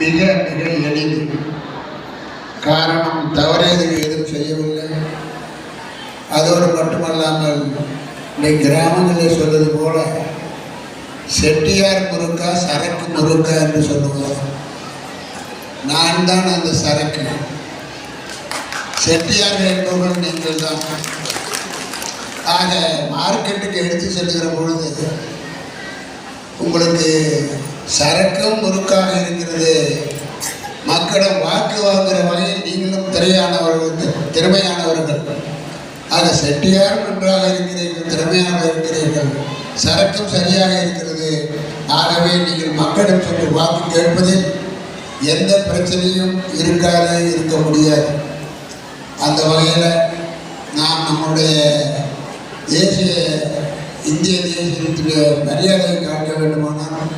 மிக மிக எளிது. காரணம் தவறேது எதுவும் செய்யவில்லை. அதோடு மட்டுமல்லாமல் இன்னைக்கு கிராமங்களில் சொல்வது போல செட்டியார் முருக்கா சரக்கு முருக்கா என்று சொல்லுவார் நான் தான் அந்த சரக்கு. செட்டியார் என்பவர்கள் நீங்கள் தான். ஆக மார்க்கெட்டுக்கு எடுத்து செல்கிற பொழுது உங்களுக்கு சரக்கும் முறுக்காக இருக்கிறது. மக்களிடம் வாக்கு வாங்குகிற வகையில் நீங்களும் திரையானவர்கள் திறமையானவர்கள். ஆக செட்டியார் நன்றாக இருக்கிறீர்கள் திறமையாக இருக்கிறீர்கள். சரக்கும் சரியாக இருக்கிறது. ஆகவே நீங்கள் மக்களிடம் சொல்லி வாக்கு கேட்பதில் எந்த பிரச்சனையும் இருக்காது இருக்க முடியாது. அந்த வகையில் நாம் நம்முடைய தேசிய இந்திய தேசியத்துடைய மரியாதையை காட்ட வேண்டுமானால்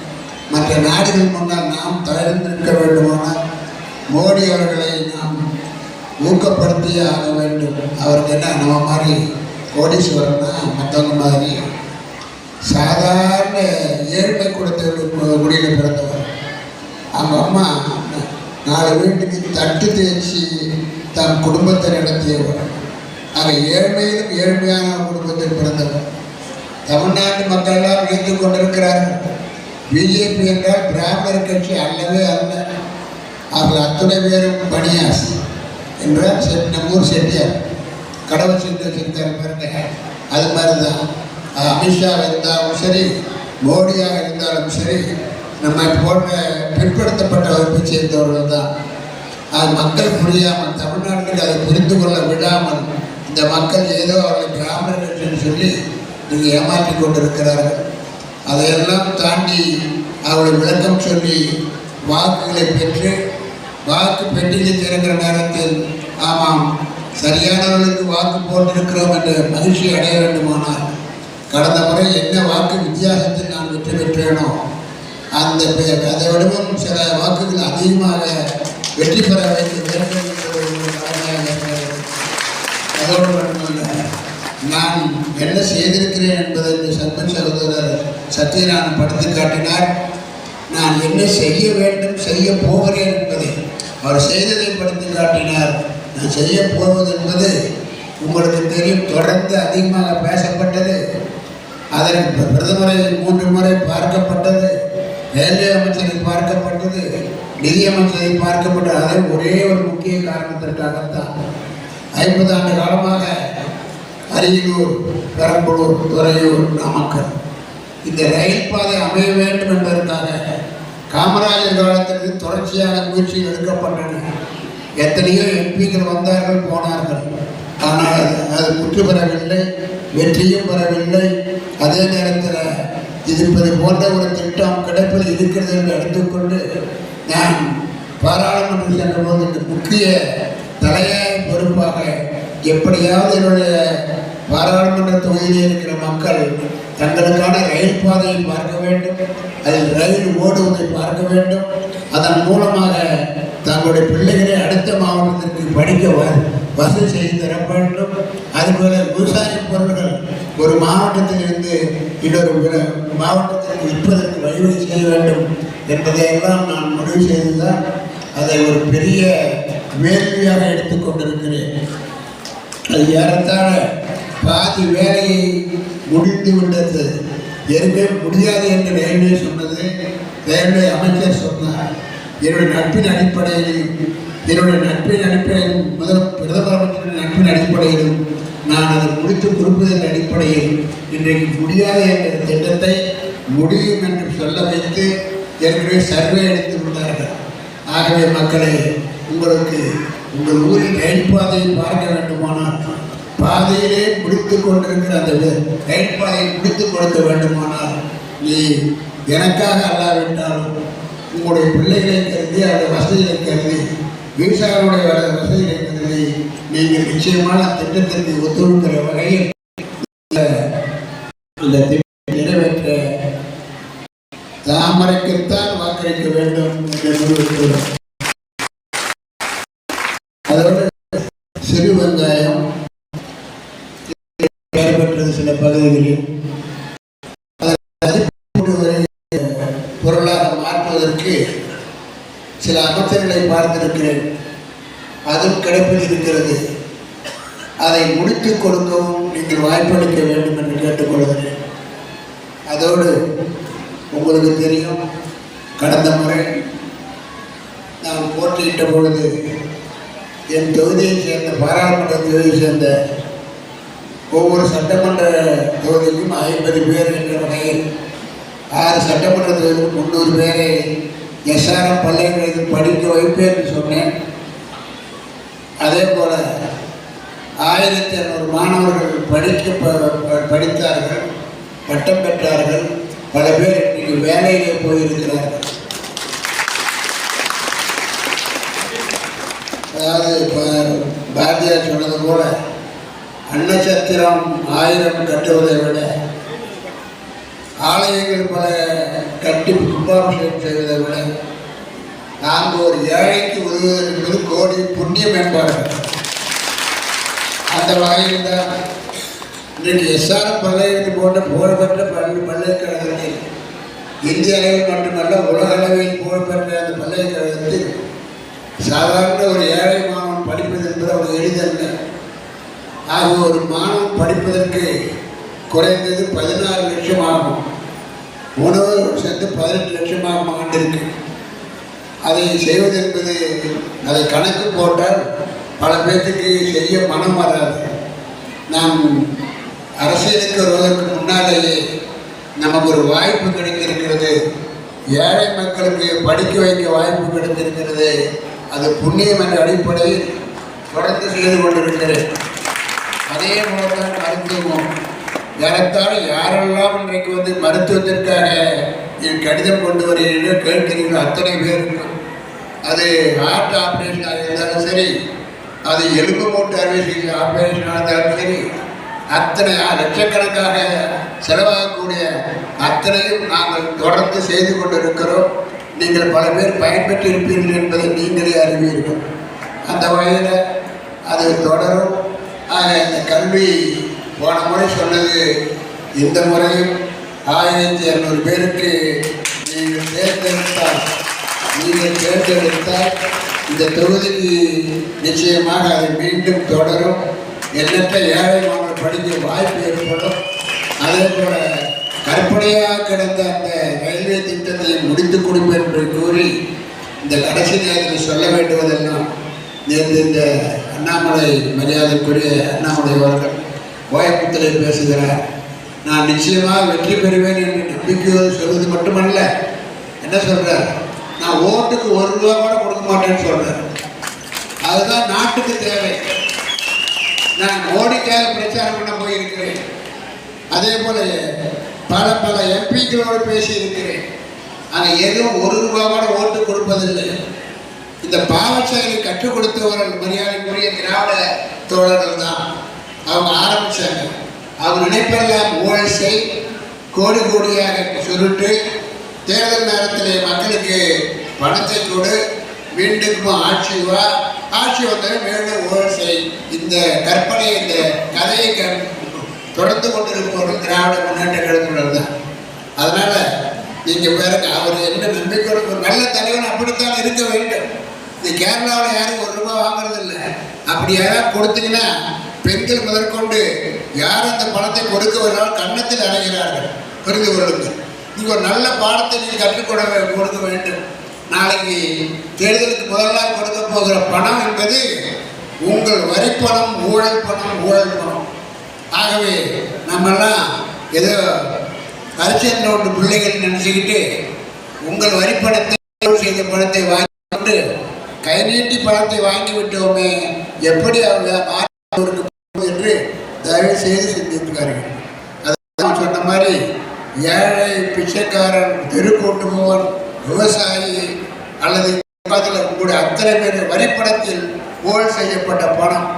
மற்ற நாடுகள் முன்னால் நாம் தயாரித்திருக்க வேண்டுமானால் மோடி அவர்களை நாம் ஊக்கப்படுத்தியே ஆக வேண்டும். அவருக்கு என்ன நம்ம மாதிரி கோடீஸ்வரன்னா மற்றவங்க மாதிரி சாதாரண ஏழ்மை குடத்தில் குடியில் பிறந்தவர். அவங்க அம்மா நாலு வீட்டுக்கு தட்டு தேய்ச்சி தன் குடும்பத்தை நடத்தியவர். அவர் ஏழ்மையிலும் ஏழ்மையான குடும்பத்தில் பிறந்தவர். தமிழ்நாட்டு மக்கள் எல்லாம் விழித்து கொண்டிருக்கிறார்கள் பிஜேபி என்றால் பிராமணர் கட்சி அல்லவே அல்ல. அவர்கள் அத்துணை பேரும் பணியாஸ் என்றால் செட் ஊர் செட்டியார். கடவுள் சென்று வச்சிருக்காரு பாருங்க. அது மாதிரி தான் அமித்ஷாவாக அமித்ஷா இருந்தாலும் சரி மோடியாக இருந்தாலும் சரி நம்ம போன்ற பிற்படுத்தப்பட்ட வகுப்பை சேர்ந்தவர்கள் தான். அது மக்கள் புரியாமல் தமிழ்நாட்டில் அதை புரிந்து கொள்ள விடாமல் இந்த மக்கள் ஏதோ அவர்களை பிராமணர் கட்சின்னு சொல்லி நீங்கள் ஏமாற்றி கொண்டிருக்கிறார்கள். அதையெல்லாம் தாண்டி அவளை விளக்கம் சொல்லி வாக்குகளை பெற்று வாக்கு பெட்டியில் திறக்கிற நேரத்தில் ஆமாம் சரியானவர்களுக்கு வாக்கு போட்டிருக்கிறோம் என்ற மகிழ்ச்சி அடைய வேண்டுமானால் கடந்த முறை என்ன வாக்கு வித்தியாசத்தில் நான் வெற்றி பெற்றேனோ அந்த அதை விடவும் சில வாக்குகள் அதிகமாக வெற்றி பெற வைக்க வேண்டும் அதோடு நான் என்ன செய்திருக்கிறேன் என்பதற்கு சர்பன் சகோதரர் சத்யநாதன் படுத்து காட்டினார். நான் என்ன செய்ய வேண்டும் செய்ய போகிறேன் என்பதை அவர் செய்ததை படுத்து காட்டினார். நான் செய்ய போவது என்பது உங்களுக்கு தெரியும் தொடர்ந்து அதிகமாக பேசப்பட்டது. அதன் பிரதமரை மூன்று முறை பார்க்கப்பட்டது ரயில்வே அமைச்சரை பார்க்கப்பட்டது நிதியமைச்சரை பார்க்கப்பட்டது. அதை ஒரே ஒரு முக்கிய காரணத்திற்காகத்தான். ஐம்பது ஆண்டு காலமாக அரியலூர் பெரம்பலூர் துறையூர் நாமக்கல். இந்த ரயில் பாதை அமைய வேண்டும் என்பதற்காக காமராஜர் காலத்திற்கு தொடர்ச்சியாக முயற்சிகள் எடுக்கப்பட்டன. எத்தனையோ எம்பிக்கள் வந்தார்கள் போனார்கள். ஆனால் அது அது முற்று பெறவில்லை வெற்றியும் பெறவில்லை. அதே நேரத்தில் இருப்பது போன்ற ஒரு திட்டம் கிடைப்பில் இருக்கிறது என்று எடுத்துக்கொண்டு நான் பாராளுமன்றம் சென்றபோது இந்த முக்கிய தலையாய பொறுப்பாக எப்படியாவது என்னுடைய பாராளுமன்ற தொகுதியில் இருக்கிற மக்கள் தங்களுக்கான ரயில் பாதையை பார்க்க வேண்டும். அதில் ரயில் ஓடுவதை பார்க்க வேண்டும். அதன் மூலமாக தங்களுடைய பிள்ளைகளை அடுத்த மாவட்டத்திற்கு படிக்க வ- வசதி செய்து தர வேண்டும். அதுபோல விவசாய பொருட்கள் ஒரு மாவட்டத்திலிருந்து இன்னொரு மாவட்டத்திற்கு விற்பதற்கு வழிவகை செய்ய வேண்டும் என்பதையெல்லாம் நான் முடிவு செய்துதான் அதை ஒரு பெரிய வேள்வியாக எடுத்துக்கொண்டிருக்கிறேன் அது ஏறத்தாழ பாதி வேலையை முடிந்து விட்டது. எதுவுமே முடியாது என்று ரயில்வே சொன்னது. ரயில்வே அமைச்சர் சொன்னார். என்னுடைய நட்பின் அடிப்படையில் என்னுடைய நட்பின் அடிப்படையில் முதல் பிரதமர் அமைச்சரின் நட்பின் அடிப்படையிலும் நான் அதை முடித்து கொடுப்பதன் அடிப்படையில் இன்றைக்கு முடியாது என்ற திட்டத்தை முடியும் என்று சொல்ல வைத்து ஏற்கனவே சர்வே எடுத்து விட்டார்கள். ஆகவே மக்களை உங்களுக்கு உங்கள் ஊரில் ரயில் பாதையை பார்க்க வேண்டுமானால் பாதையிலே முடித்து கொண்டிருக்கிற அந்த வே- ரயில் பாதையை முடித்து கொடுக்க வேண்டுமானால் நீ எனக்காக அல்லாவிட்டாலும் உங்களுடைய பிள்ளைகளை கருதி அவருடைய வசதிகளை கருதி விவசாயிகளுடைய வசதிகளை கருதி நீங்கள் நிச்சயமான திட்டத்திற்கு ஒத்துழைக்கிற வகையில் இந்த திட்டத்தை நிறைவேற்ற தாமரைக்குத்தான் வாக்களிக்க வேண்டும் என்று முடிவெடுக்கிறோம் சிறு வெங்காயம் சில அதை பொருளாக மாற்றுவதற்கு சில அமைச்சர்களை பார்த்திருக்கிறேன். அதுவும் கிடைப்பில் இருக்கிறது. அதை முடித்துக் கொடுக்கவும் நீங்கள் வாய்ப்பளிக்க வேண்டும் என்று கேட்டுக்கொள்கிறேன். அதோடு உங்களுக்கு தெரியும் கடந்த முறை நான் போட்டியிட்ட பொழுது என் தொகுதியைச் சேர்ந்த பாராளுமன்ற தொகுதியைச் சேர்ந்த ஒவ்வொரு சட்டமன்ற தொகுதிக்கும் ஐம்பது பேர் என்ற வகையில் ஆறு சட்டமன்ற தொகுதிக்கு முந்நூறு பேரை எஸ்ஆர்எம் பல்கலைக்கழகத்தில் படிக்க வைப்பேன்னு சொன்னேன். அதே போல் ஆயிரத்தி இரநூறு மாணவர்கள் படிக்க ப- ப- படித்தார்கள் பட்டம் பெற்றார்கள். பல பேர் இன்றைக்கு வேலையிலே போயிருக்கிறார்கள். அதாவது இப்போ பாரதியார் சொன்னது போல அன்னச்சத்திரம் ஆயிரம் கட்டுவதை விட ஆலயங்கள் பல கட்டி கும்பாபிஷேகம் செய்வதை விட நாங்கள் ஒரு ஏழைக்கு உதவுவது என்பது கோடி புண்ணியம் என்பார்கள் அந்த வகையில் தான் இன்றைக்கு எஸ்ஆர் பல்கலைக்கழகம் போன்ற புகழ்பெற்ற பள்ளி பல்கலைக்கழகத்தில் இந்திய அளவில் மட்டுமல்ல உலக அளவில் புகழ்பெற்ற அந்த பல்கலைக்கழகத்தில் சாதாரண ஒரு ஏழை மாணவன் படிப்பது என்பது அவ்வளவு எளிதல்ல ஆக ஒரு மாணவன் படிப்பதற்கு குறைந்தது பதினாறு லட்சம் ஆகும் உணவு சேர்ந்து பதினெட்டு லட்சம் ஆண்டிருக்கு அதை செய்வது என்பது அதை கணக்கு போட்டால் பல பேர்த்துக்கு செய்ய மனம் வராது. நாம் அரசியலுக்கு வருவதற்கு முன்னாலேயே நமக்கு ஒரு வாய்ப்பு கிடைத்திருக்கிறது. ஏழை மக்களுக்கு படிக்க வைக்க வாய்ப்பு கிடைத்திருக்கிறது. அது புண்ணியம் என்ற அடிப்படையில் தொடர்ந்து செய்து கொண்டிருக்கிறேன். அதே போலதான் மருத்துவம் ஏறத்தாழ யாரெல்லாம் இன்றைக்கு வந்து மருத்துவத்திற்காக என் கடிதம் கொண்டு வருகிறீர்கள் கேட்கிறீர்கள் அத்தனை பேருக்கும் அது ஹார்ட் ஆப்ரேஷனாக இருந்தாலும் சரி அது எலும்பு மூட்டு அறுவை ஆப்ரேஷனாக இருந்தாலும் சரி அத்தனை லட்சக்கணக்காக செலவாகக்கூடிய அத்தனையும் நாங்கள் தொடர்ந்து செய்து கொண்டிருக்கிறோம். நீங்கள் பல பேர் பயன்பெற்றிருப்பீர்கள் என்பதை நீங்களே அறிவீர்கள். அந்த வகையில் அது தொடரும். ஆக இந்த கல்வி போன முறை சொன்னது இந்த முறையும் ஆயிரத்தி இரநூறு பேருக்கு நீங்கள் தேர்ந்தெடுத்தால் நீங்கள் தேர்ந்தெடுத்தால் இந்த தொகுதிக்கு நிச்சயமாக அது மீண்டும் தொடரும். எண்ணற்ற ஏழை மாணவர் படிக்க வாய்ப்பு ஏற்படும். அதே போல கற்பனையாக கிடந்த அந்த ரயில்வே திட்டத்தை முடித்துக் கொடுப்பேன் என்று கூறி இந்த கடைசி நேரத்தில் சொல்ல வேண்டுவதெல்லாம் நேற்று இந்த அண்ணாமலை மரியாதைக்குரிய அண்ணாமலை அவர்கள் கோயம்புத்தூரில் பேசுகிறார். நான் நிச்சயமாக வெற்றி பெறுவேன் என்று நம்பிக்கையோடு சொல்வது மட்டுமல்ல. என்ன சொல்றார்? நான் ஓட்டுக்கு ஒரு ரூபா கூட கொடுக்க மாட்டேன்னு சொல்றார். அதுதான் நாட்டுக்கு தேவை. நான் மோடிக்காக பிரச்சாரம் பண்ண போயிருக்கிறேன். அதே போல பல பல எம்பிக்களோடு பேசியிருக்கிறேன். ஆனால் எதுவும் ஒரு ரூபா கூட ஓட்டு கொடுப்பதில்லை. இந்த பாவச்செயலை கற்றுக் கொடுத்தவர்கள் மரியாதைக்குரிய திராவிட தோழர்கள் தான். அவங்க ஆரம்பிச்சாங்க. அவங்க நினைப்பெல்லாம் ஊழல் செய் கோடி கோடியாக சுருட்டு தேர்தல் நேரத்தில் மக்களுக்கு பணத்தை கொடு மீண்டும் ஆட்சி வா. ஆட்சி வந்தாலும் மீண்டும் ஊழல் செய் இந்த கற்பனை இந்த கதையை க- தொடர்ந்து கொண்டிருப்பவர்கள் திராவிட முன்னேற்ற கழகங்கள் தான். அதனால நீங்கள் பாருங்க அவர் என்ன நம்பிக்கை ஒரு நல்ல தலைவன் அப்படித்தான் இருக்க வேண்டும் இந்த கேரளாவில் யாரும் ஒரு ரூபாய் வாங்குறது இல்லை. அப்படி யாராவது கொடுத்தீங்கன்னா பெண்கள் முதற்கொண்டு யார் அந்த பணத்தை கொடுக்க வந்தாலும் கன்னத்தில் அடைகிறார்கள் புரிந்து கொள்ளுங்கள். நீங்க ஒரு நல்ல பாடத்தை நீங்க கற்றுக்கொட கொடுக்க வேண்டும். நாளைக்கு தேர்தலுக்கு முதலாக கொடுக்க போகிற பணம் என்பது உங்கள் வரிப்பணம் ஊழல் பணம் ஊழல் பணம். ஆகவே நம்மெல்லாம் ஏதோ அரசியல் நோட்டு பிள்ளைகள் நினைச்சுக்கிட்டு உங்கள் வரிப்பணத்தை செய்த பணத்தை வாங்கி கொண்டு கை நீட்டி பணத்தை வாங்கி விட்டோமே எப்படி அவங்க மாற்றுவதற்கு என்று தயவு செய்து சிந்தித்துக்கார்கள் அதான் சொன்ன மாதிரி ஏழை பிச்சைக்காரன் தெருக்கூட்டு போவன் விவசாயி அல்லது பக்கத்தில் இருக்கக்கூடிய அத்தனை பேர் வரிப்படத்தில் போல் செய்யப்பட்ட பணம்.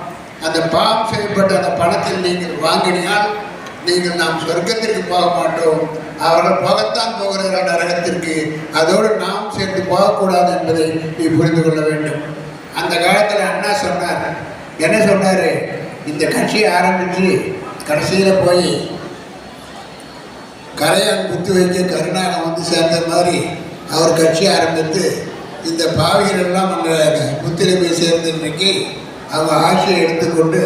அந்த பாம் செய்யப்பட்ட அந்த பணத்தில் நீங்கள் வாங்கினால் நீங்கள் நாம் சொர்க்கத்திற்கு போக மாட்டோம். அவர்கள் போகத்தான் போகிறார்கள் நரகத்திற்கு. அதோடு நாம் சேர்ந்து போகக்கூடாது என்பதை நீ புரிந்து கொள்ள வேண்டும். அந்த காலத்தில் அண்ணா சொன்னார். என்ன சொன்னார்? இந்த கட்சியை ஆரம்பித்து கடைசியில் போய் கரையான் குத்து வைக்க கருணாகம் வந்து சேர்ந்த மாதிரி அவர் கட்சி ஆரம்பித்து இந்த பாவிகள் எல்லாம் அந்த முத்திரை போய் சேர்ந்த இன்னைக்கு அவங்க ஆட்சியை எடுத்துக்கொண்டு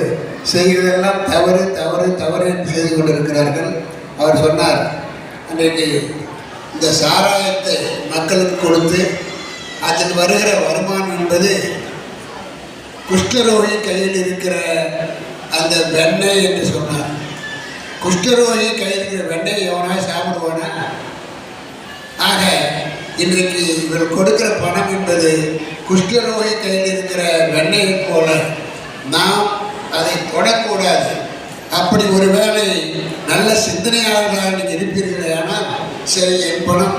செய்கிறதெல்லாம் தவறு தவறு தவறு என்று செய்து கொண்டிருக்கிறார்கள். அவர் சொன்னார் அன்றைக்கு இந்த சாராயத்தை மக்களுக்கு கொடுத்து அதில் வருகிற வருமானம் என்பது குஷ்டரோகி கையில் இருக்கிற அந்த வெண்ணெய் என்று சொன்னார். குஷ்டரோகி கையில் இருக்கிற வெண்ணெய் எவனா சாப்பிடுவானா? ஆக இன்றைக்கு இவர் கொடுக்கிற பணம் என்பது குஷ்டரோகி கையில் இருக்கிற வெண்ணெயை போல நாம் அதை தொடக்கூடாது. அப்படி ஒருவேளை நல்ல சிந்தனையாளர்களாக நீங்கள் இருப்பீர்களே ஆனால் சரி என் பணம்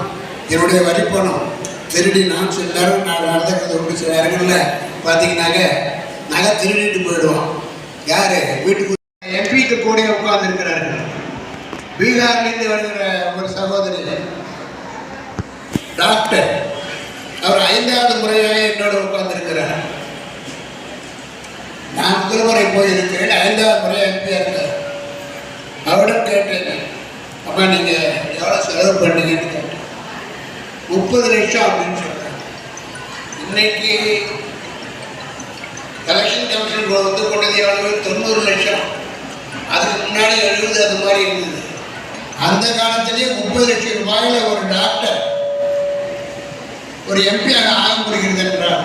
என்னுடைய வரி பணம். திருடி நான் சில நேரம் நான் நடந்துக்கிறது உண்டு சில நேரங்களில் பார்த்தீங்கன்னாக்க நகை திருடிட்டு போயிடுவோம் யார்? வீட்டுக்கு எம்பிக்கு கூட உட்கார்ந்து இருக்கிறார்கள். பீகார்லேருந்து வருகிற ஒரு சகோதரி டாக்டர். அவர் ஐந்தாவது முறையாக என்னோட உட்கார்ந்திருக்கிறார் நான் திருமுறை போயிருக்கிறேன் ஐந்தாவது முறை எம்பியா இருக்கார் அவரிடம் கேட்டேன் அப்போ நீங்கள் எவ்வளோ செலவு பண்ணீங்கன்னு கேட்டேன். முப்பது லட்சம் அப்படின்னு சொன்னாங்க. இன்னைக்கு கலெக்ஷன் கமிஷன் வந்து கொண்டது எவ்வளவு? தொண்ணூறு லட்சம். அதுக்கு முன்னாடி எழுபது அது மாதிரி இருந்தது. அந்த காலத்திலேயே முப்பது லட்சம் ரூபாயில் ஒரு டாக்டர் ஒரு எம்பியாக ஆக முடிகிறது என்றார்.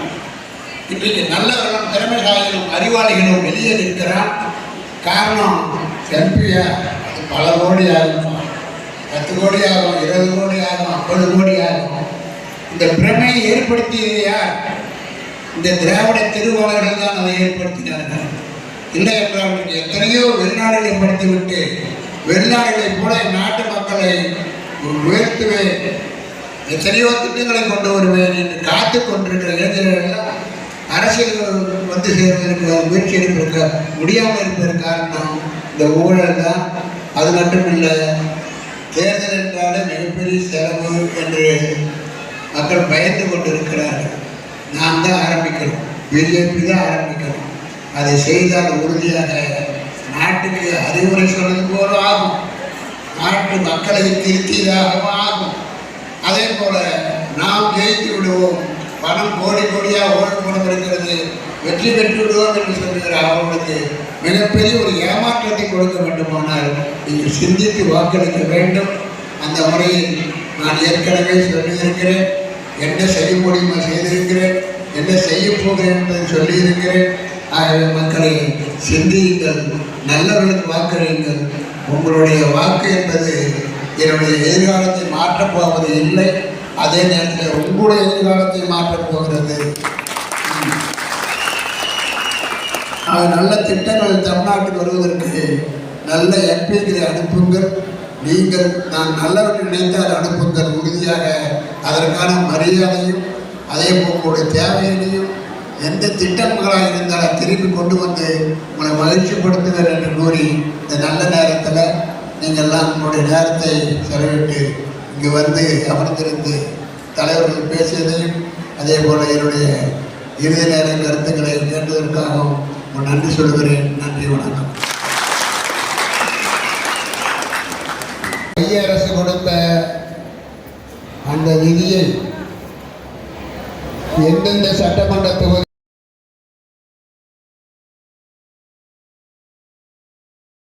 இன்றைக்கு நல்லவர்களும் திறமைசாலிகளும் அறிவாளிகளும் வெளியே நிற்கிறான் காரணம் எம்பியா அது பல கோடி ஆகும் பத்து கோடி ஆகும் இருபது கோடி ஆகும் ஐம்பது கோடி ஆகும் இந்த பிரமையை ஏற்படுத்தியது யார்? இந்த திராவிட திருவாளர்கள் தான் அதை ஏற்படுத்தினார்கள். இல்லை என்றால் எத்தனையோ வெளிநாடுகளை படித்துவிட்டு வெளிநாடுகளை போல நாட்டு மக்களை உயர்த்துவேன். எத்தனையோ திட்டங்களை கொண்டு வருவேன் என்று காத்து கொண்டிருக்கிற இளைஞர்கள் எல்லாம் அரசியல் வந்து சேர்வதற்கு முயற்சி எடுப்பதற்கு முடியாமல் இருப்பதற்கு காரணம் இந்த ஊழல் தான். அது மட்டும் இல்லை தேர்தல் என்றாலே மிகப்பெரிய செலவு என்று மக்கள் பயந்து கொண்டிருக்கிறார்கள். நாம் தான் ஆரம்பிக்கணும். பிஜேபி தான் ஆரம்பிக்கணும். அதை செய்தால் உறுதியாக நாட்டுக்கு அறிவுரை சொல்வது போல ஆகும். நாட்டு மக்களை திருத்தியதாகவும் ஆகும். அதே போல நாம் ஜெயித்து விடுவோம். பணம் கோடி கோடியாக ஓட்டு இருக்கிறது வெற்றி பெற்றுவிடுவோம் என்று சொல்லுகிற அவர்களுக்கு மிகப்பெரிய ஒரு ஏமாற்றத்தை கொடுக்க வேண்டுமானால் நீங்கள் சிந்தித்து வாக்களிக்க வேண்டும். அந்த முறையில் நான் ஏற்கனவே சொல்லியிருக்கிறேன். என்ன செய்ய முடியுமா செய்திருக்கிறேன். என்ன செய்ய போகிறேன் என்பதை சொல்லியிருக்கிறேன். ஆகவே மக்களை சிந்தியுங்கள் நல்லவர்களுக்கு வாக்களியுங்கள். உங்களுடைய வாக்கு என்பது என்னுடைய எதிர்காலத்தை மாற்றப் போவது இல்லை. அதே நேரத்தில் உங்களுடைய எதிர்காலத்தை மாற்றப் போகிறது. நல்ல திட்டங்கள் தமிழ்நாட்டுக்கு வருவதற்கு நல்ல எம்பிக்களை அனுப்புங்கள். நீங்கள் நான் நல்லவர்கள் நினைத்தால் அனுப்புங்கள் உறுதியாக. அதற்கான மரியாதையும் அதே போல் உங்களுடைய தேவைகளையும் எந்த திட்டங்களாக இருந்தாலும் திருப்பி கொண்டு வந்து உங்களை மகிழ்ச்சிப்படுத்துகிறேன் என்று கூறி இந்த நல்ல நேரத்தில் நீங்கள்லாம் உங்களுடைய நேரத்தை செலவிட்டு இங்கு வந்து அமர்ந்திருந்து தலைவர்கள் பேசியதையும் அதே போல் என்னுடைய இறுதி நேர கருத்துக்களை கேட்டதற்காகவும் நன்றி சொல்கிறேன். நன்றி வணக்கம். ஐயா